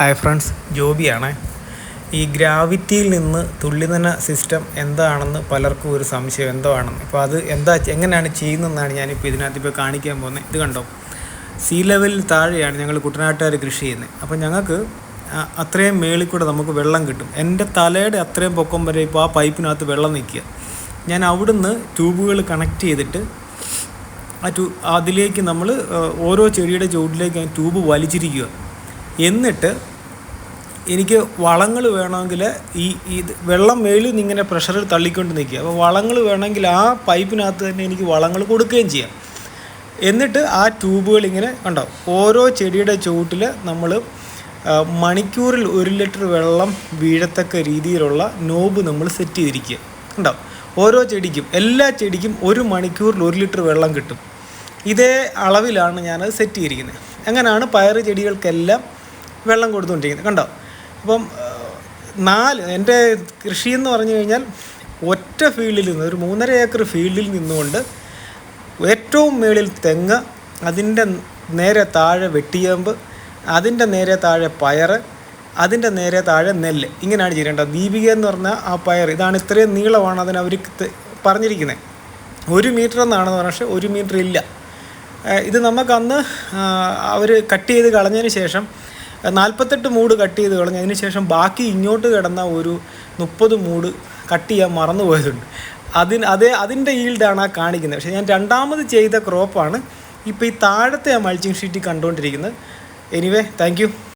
Hi friends ജോബിയാണ്. ഈ ഗ്രാവിറ്റിയിൽ നിന്ന് തുള്ളിനന system എന്താണെന്ന് പലർക്കും ഒരു സംശയം എന്തോ ആണെന്ന് അപ്പോൾ അത് എന്താ എങ്ങനെയാണ് ചെയ്യുന്നതെന്നാണ് ഞാനിപ്പോൾ ഇതിനകത്ത് ഇപ്പോൾ കാണിക്കാൻ പോകുന്നത്. ഇത് കണ്ടോ? സീ ലെവലിൽ താഴെയാണ് ഞങ്ങൾ കുട്ടനാട്ടുകാർ കൃഷി ചെയ്യുന്നത്. അപ്പോൾ ഞങ്ങൾക്ക് അത്രയും മേളിൽ കൂടെ നമുക്ക് വെള്ളം കിട്ടും. എന്റെ തലയുടെ അത്രയും പൊക്കം വരെ ഇപ്പോൾ ആ പൈപ്പിനകത്ത് വെള്ളം നിൽക്കുക. ഞാൻ അവിടുന്ന് ട്യൂബുകൾ കണക്ട് ചെയ്തിട്ട് ആ ട്യൂ അതിലേക്ക് നമ്മൾ ഓരോ ചെടിയുടെ ചുവട്ടിലേക്ക് ട്യൂബ് വലിച്ചിരിക്കുക. എന്നിട്ട് എനിക്ക് വളങ്ങൾ വേണമെങ്കിൽ ഈ ഇത് വെള്ളം മേളിൽ നിന്ന് ഇങ്ങനെ പ്രഷറിൽ തള്ളിക്കൊണ്ട് നിൽക്കുക. അപ്പോൾ വളങ്ങൾ വേണമെങ്കിൽ ആ പൈപ്പിനകത്ത് തന്നെ എനിക്ക് വളങ്ങൾ കൊടുക്കുകയും ചെയ്യാം. എന്നിട്ട് ആ ട്യൂബുകൾ ഇങ്ങനെ കണ്ടോ? ഓരോ ചെടിയുടെ ചുവട്ടിൽ നമ്മൾ മണിക്കൂറിൽ ഒരു ലിറ്റർ വെള്ളം വീഴത്തക്ക രീതിയിലുള്ള നോബ് നമ്മൾ സെറ്റ് ചെയ്തിരിക്കുക. കണ്ടോ? ഓരോ ചെടിക്കും എല്ലാ ചെടിക്കും ഒരു മണിക്കൂറിൽ ഒരു ലിറ്റർ വെള്ളം കിട്ടും. ഇതേ അളവിലാണ് ഞാനത് സെറ്റ് ചെയ്തിരിക്കുന്നത്. അങ്ങനെയാണ് പയർ ചെടികൾക്കെല്ലാം വെള്ളം കൊടുത്തുകൊണ്ടിരിക്കുന്നത്. കണ്ടോ? അപ്പം നാല് എന്റെ കൃഷി എന്ന് പറഞ്ഞു കഴിഞ്ഞാൽ ഒറ്റ ഫീൽഡിൽ നിന്ന് ഒരു മൂന്നര ഏക്കർ ഫീൽഡിൽ നിന്നുകൊണ്ട് ഏറ്റവും മേളിൽ തെങ്ങ് അതിന്റെ നേരെ താഴെ വെട്ടിയേമ്പ് അതിന്റെ നേരെ താഴെ പയർ അതിന്റെ നേരെ താഴെ നെല്ല്. ഇങ്ങനെയാണ് ചെയ്യേണ്ടത്. ദീപിക എന്ന് പറഞ്ഞാൽ ആ പയർ ഇതാണ് ഇത്രയും നീളമാണ് അതിന് അവർ പറഞ്ഞിരിക്കുന്നത് ഒരു മീറ്റർ എന്നാണെന്ന് പറഞ്ഞാൽ പക്ഷേ ഒരു മീറ്റർ ഇല്ല. ഇത് നമുക്കന്ന് അവർ കട്ട് ചെയ്ത് കളഞ്ഞതിന് ശേഷം നാൽപ്പത്തെട്ട് മൂട് കട്ട് ചെയ്ത് കളഞ്ഞ് അതിനുശേഷം ബാക്കി ഇങ്ങോട്ട് കിടന്ന ഒരു മുപ്പത് മൂട് കട്ട് ചെയ്യാൻ മറന്നു പോയതുണ്ട്. അതിന് അതേ അതിന്റെ ഈൽഡാണ് ആ കാണിക്കുന്നത്. പക്ഷേ ഞാൻ രണ്ടാമത് ചെയ്ത ക്രോപ്പാണ് ഇപ്പോൾ ഈ താഴത്തെ ആ മൾച്ചിങ് ഷീറ്റിൽ കണ്ടുകൊണ്ടിരിക്കുന്നത് എനിവേ താങ്ക്